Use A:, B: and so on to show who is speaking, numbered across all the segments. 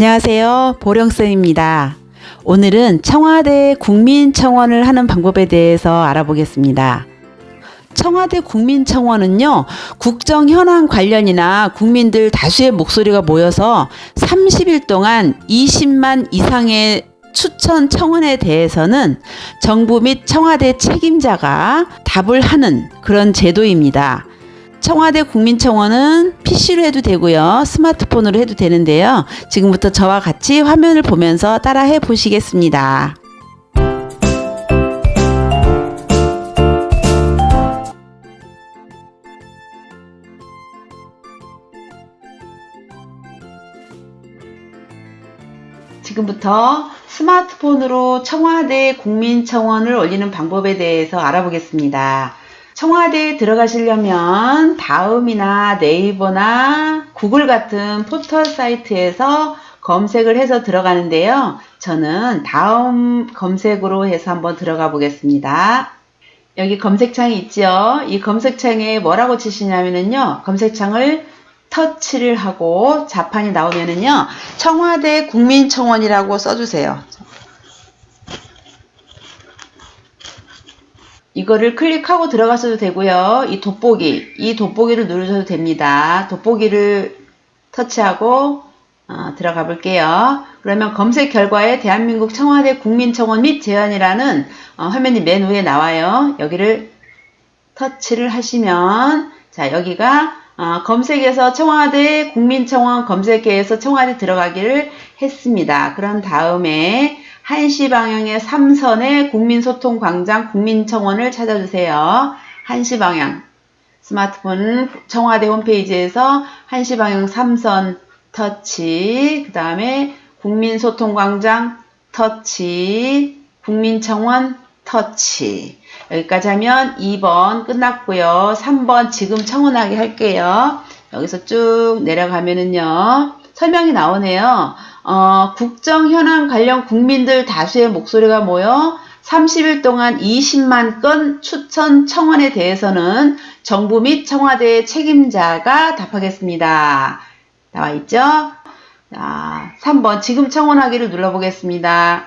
A: 안녕하세요. 보령쌤입니다. 오늘은 청와대 국민청원을 하는 방법에 대해서 알아보겠습니다. 청와대 국민청원은요, 국정 현안 관련이나 국민들 다수의 목소리가 모여서 30일 동안 20만 이상의 추천 청원에 대해서는 정부 및 청와대 책임자가 답을 하는 그런 제도입니다. 청와대 국민청원은 PC로 해도 되고요. 스마트폰으로 해도 되는데요. 지금부터 저와 같이 화면을 보면서 따라해 보시겠습니다. 지금부터 스마트폰으로 청와대 국민청원을 올리는 방법에 대해서 알아보겠습니다. 청와대에 들어가시려면 다음이나 네이버나 구글 같은 포털 사이트에서 검색을 해서 들어가는데요. 저는 다음 검색으로 해서 한번 들어가 보겠습니다. 여기 검색창이 있죠. 이 검색창에 뭐라고 치시냐면요. 검색창을 터치를 하고 자판이 나오면은요. 청와대 국민청원이라고 써주세요. 이거를 클릭하고 들어가셔도 되고요. 이 돋보기, 이 돋보기를 누르셔도 됩니다. 돋보기를 터치하고 어, 들어가 볼게요. 그러면 검색 결과에 대한민국 청와대 국민청원 및 제안이라는 어, 화면이 맨 위에 나와요. 여기를 터치를 하시면 자 여기가 어, 검색에서 청와대 국민청원 검색해에서 청와대 들어가기를 했습니다. 그런 다음에 1시 방향의 3선의 국민소통광장 국민청원을 찾아주세요. 1시 방향 스마트폰 청와대 홈페이지에서 1시 방향 3선 터치 그 다음에 국민소통광장 터치 국민청원 터치 여기까지 하면 2번 끝났고요. 3번 지금 청원하게 할게요. 여기서 쭉 내려가면은요. 설명이 나오네요. 어, 국정 현안 관련 국민들 다수의 목소리가 모여 30일 동안 20만 건 추천 청원에 대해서는 정부 및 청와대 책임자가 답하겠습니다. 나와 있죠? 자, 3번 지금 청원하기를 눌러보겠습니다.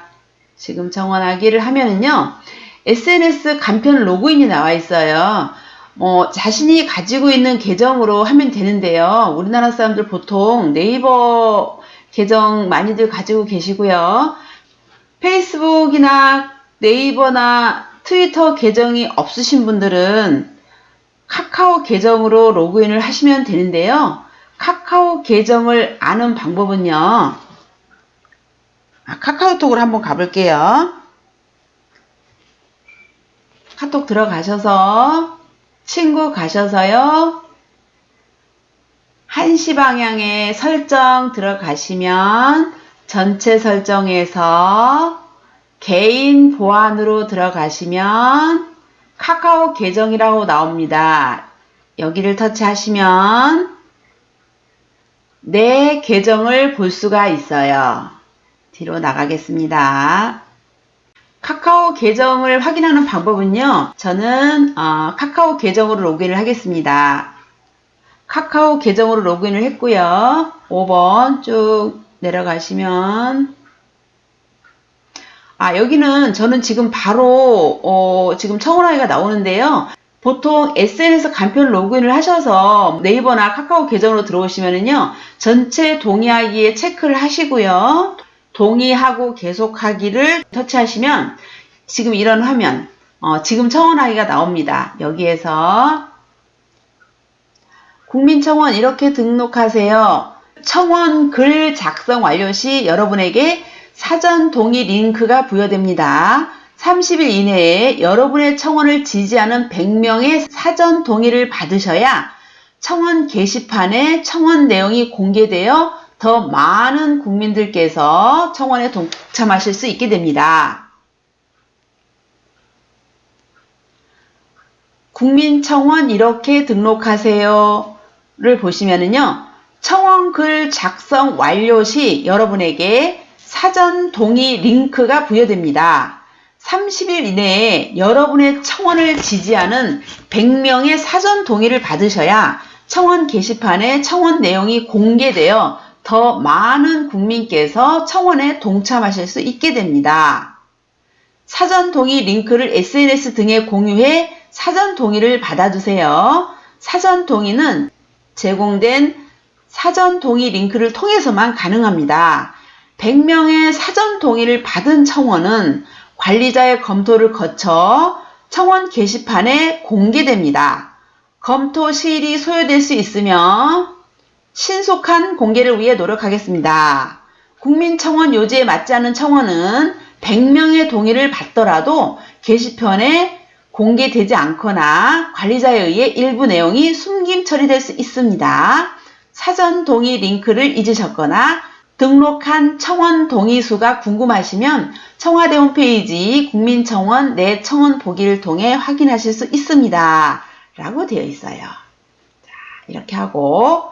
A: 지금 청원하기를 하면은요. SNS 간편 로그인이 나와 있어요. 뭐 자신이 가지고 있는 계정으로 하면 되는데요. 우리나라 사람들 보통 네이버 계정 많이들 가지고 계시고요. 페이스북이나 네이버나 트위터 계정이 없으신 분들은 카카오 계정으로 로그인을 하시면 되는데요. 카카오 계정을 아는 방법은요. 아, 카카오톡으로 한번 가볼게요. 카톡 들어가셔서 친구 가셔서요. 1시 방향에 설정 들어가시면 전체 설정에서 개인 보안으로 들어가시면 카카오 계정이라고 나옵니다. 여기를 터치하시면 내 계정을 볼 수가 있어요. 뒤로 나가겠습니다. 카카오 계정을 확인하는 방법은요. 저는 어, 카카오 계정으로 로그인을 하겠습니다. 카카오 계정으로 로그인을 했고요. 5번 쭉 내려가시면 아 여기는 저는 지금 바로 어, 지금 청원하기가 나오는데요. 보통 SNS 간편 로그인을 하셔서 네이버나 카카오 계정으로 들어오시면은요. 전체 동의하기에 체크를 하시고요. 동의하고 계속하기를 터치하시면 지금 이런 화면 어, 지금 청원하기가 나옵니다. 여기에서 국민청원 이렇게 등록하세요. 청원 글 작성 완료 시 여러분에게 사전 동의 링크가 부여됩니다. 30일 이내에 여러분의 청원을 지지하는 100명의 사전 동의를 받으셔야 청원 게시판에 청원 내용이 공개되어 더 많은 국민들께서 청원에 동참하실 수 있게 됩니다. 국민청원 이렇게 등록하세요 를 보시면은요. 청원 글 작성 완료 시 여러분에게 사전 동의 링크가 부여됩니다. 30일 이내에 여러분의 청원을 지지하는 100명의 사전 동의를 받으셔야 청원 게시판에 청원 내용이 공개되어 더 많은 국민께서 청원에 동참하실 수 있게 됩니다. 사전 동의 링크를 SNS 등에 공유해 사전 동의를 받아두세요. 사전 동의는 제공된 사전 동의 링크를 통해서만 가능합니다. 100명의 사전 동의를 받은 청원은 관리자의 검토를 거쳐 청원 게시판에 공개됩니다. 검토 시일이 소요될 수 있으며 신속한 공개를 위해 노력하겠습니다. 국민청원 요지에 맞지 않는 청원은 100명의 동의를 받더라도 게시판에 공개되지 않거나 관리자에 의해 일부 내용이 숨김 처리될 수 있습니다. 사전 동의 링크를 잊으셨거나 등록한 청원 동의 수가 궁금하시면 청와대 홈페이지 국민청원 내 청원 보기를 통해 확인하실 수 있습니다. 라고 되어 있어요. 자, 이렇게 하고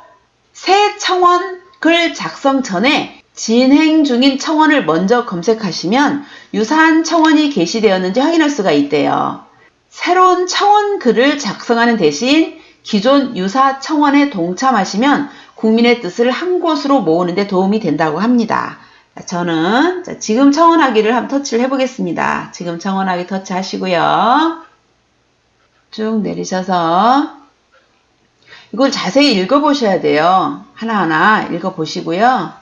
A: 새 청원 글 작성 전에 진행 중인 청원을 먼저 검색하시면 유사한 청원이 게시되었는지 확인할 수가 있대요. 새로운 청원 글을 작성하는 대신 기존 유사 청원에 동참하시면 국민의 뜻을 한 곳으로 모으는 데 도움이 된다고 합니다. 저는 지금 청원하기를 한번 터치를 해보겠습니다. 지금 청원하기 터치 하시고요. 쭉 내리셔서 이걸 자세히 읽어보셔야 돼요. 하나하나 읽어보시고요.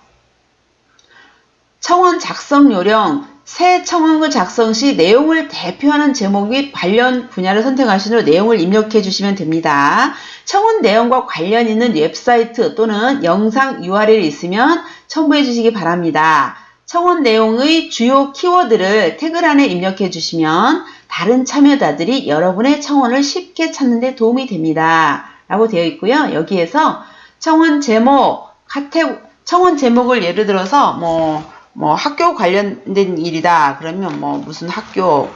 A: 청원 작성 요령, 새 청원글 작성 시 내용을 대표하는 제목 및 관련 분야를 선택하신 후 내용을 입력해 주시면 됩니다. 청원 내용과 관련 있는 웹사이트 또는 영상 URL이 있으면 첨부해 주시기 바랍니다. 청원 내용의 주요 키워드를 태글란에 입력해 주시면 다른 참여자들이 여러분의 청원을 쉽게 찾는 데 도움이 됩니다. 라고 되어 있고요. 여기에서 청원 제목, 카테 청원 제목을 예를 들어서 뭐, 뭐 학교 관련된 일이다. 그러면 뭐 무슨 학교,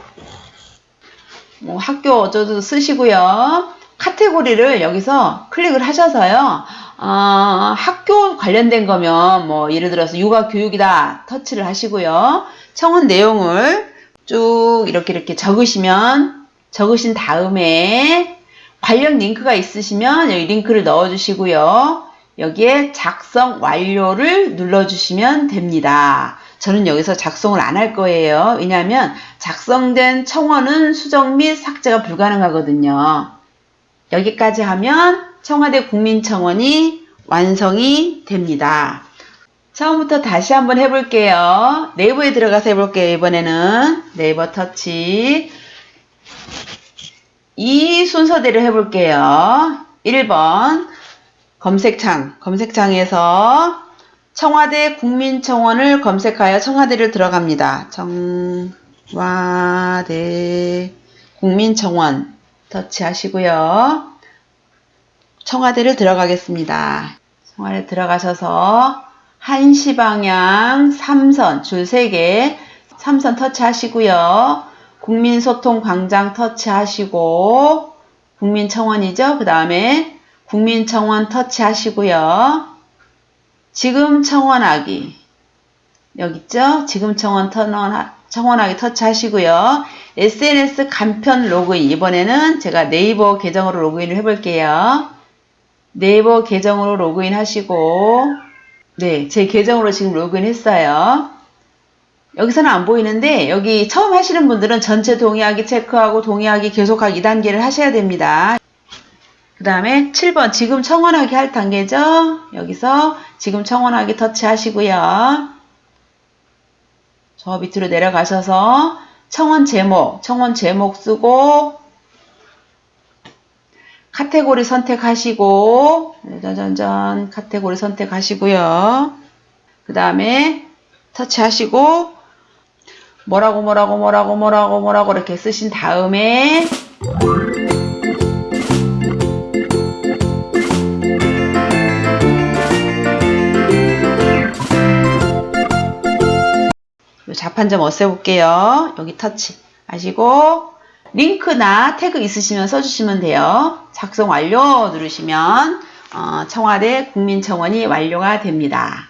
A: 뭐 학교 어쩌고 쓰시고요. 카테고리를 여기서 클릭을 하셔서요. 어, 학교 관련된 거면 뭐 예를 들어서 육아 교육이다 터치를 하시고요. 청원 내용을 쭉 이렇게 이렇게 적으시면 적으신 다음에 관련 링크가 있으시면 여기 링크를 넣어 주시고요. 여기에 작성 완료를 눌러 주시면 됩니다. 저는 여기서 작성을 안 할 거예요. 왜냐하면 작성된 청원은 수정 및 삭제가 불가능하거든요. 여기까지 하면 청와대 국민청원이 완성이 됩니다. 처음부터 다시 한번 해볼게요. 네이버에 들어가서 해볼게요. 이번에는 네이버 터치. 이 순서대로 해볼게요. 1번 검색창, 검색창에서 청와대 국민청원을 검색하여 청와대를 들어갑니다. 청와대 국민청원 터치하시고요. 청와대를 들어가겠습니다. 청와대 들어가셔서 1시 방향 3선 줄 3개 3선 터치하시고요. 국민소통 광장 터치하시고 국민청원이죠. 그 다음에 국민청원 터치하시고요. 지금 청원하기 여기 있죠. 지금 청원 청원하기 터치하시고요. SNS 간편 로그인 이번에는 제가 네이버 계정으로 로그인을 해볼게요. 네이버 계정으로 로그인 하시고 네, 제 계정으로 지금 로그인 했어요. 여기서는 안 보이는데 여기 처음 하시는 분들은 전체 동의하기 체크하고 동의하기 계속하기 2단계를 하셔야 됩니다. 그 다음에 7번 지금 청원하기 할 단계죠. 여기서 지금 청원하기 터치하시고요. 저 밑으로 내려가셔서 청원 제목, 청원 제목 쓰고 카테고리 선택하시고 전전전 카테고리 선택하시고요. 그 다음에 터치하시고 뭐라고 뭐라고 뭐라고 뭐라고 뭐라고 이렇게 쓰신 다음에 자판점 없애볼게요. 여기 터치 하시고 링크나 태그 있으시면 써주시면 돼요. 작성 완료 누르시면 어, 청와대 국민청원이 완료가 됩니다.